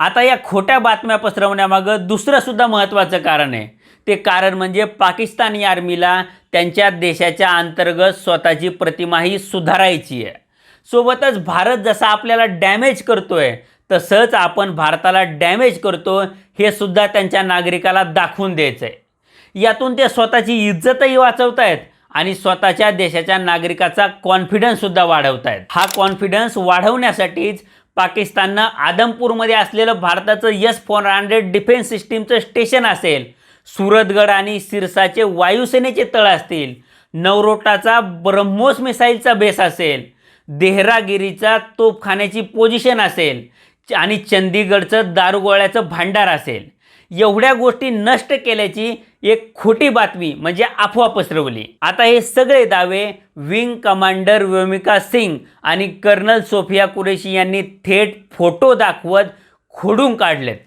आता या खोट्या बातम्या पसरवण्यामागं दुसरं सुद्धा महत्त्वाचं कारण आहे. ते कारण म्हणजे पाकिस्तानी आर्मीला त्यांच्या देशाच्या अंतर्गत स्वतःची प्रतिमाही सुधारायची आहे. सोबतच भारत जसा आपल्याला डॅमेज करतोय तसंच आपण भारताला डॅमेज करतो हे सुद्धा त्यांच्या नागरिकाला दाखवून द्यायचं आहे यातून ते स्वतःची इज्जतही वाचवत आहेत आणि स्वतःच्या देशाच्या नागरिकाचा कॉन्फिडन्ससुद्धा वाढवत आहेत हा कॉन्फिडन्स वाढवण्यासाठीच पाकिस्ताननं आदमपूरमध्ये असलेलं भारताचं यस फोर हंड्रेड डिफेन्स सिस्टीमचं स्टेशन असेल. सुरतगड आणि सिरसाचे वायुसेनेचे तळ असतील. नवरोटाचा ब्रह्मोस मिसाईलचा बेस असेल. देहरागिरीचा तोफखान्याची पोझिशन असेल. च- आणि चंदीगडचं दारुगोळ्याचं भांडार असेल. एवढ्या गोष्टी नष्ट केल्याची एक खोटी बातमी म्हणजे अफवा पसरवली. आता हे सगळे दावे विंग कमांडर व्योमिका सिंग आणि कर्नल सोफिया कुरेशी यांनी थेट फोटो दाखवत खोडून काढलेत.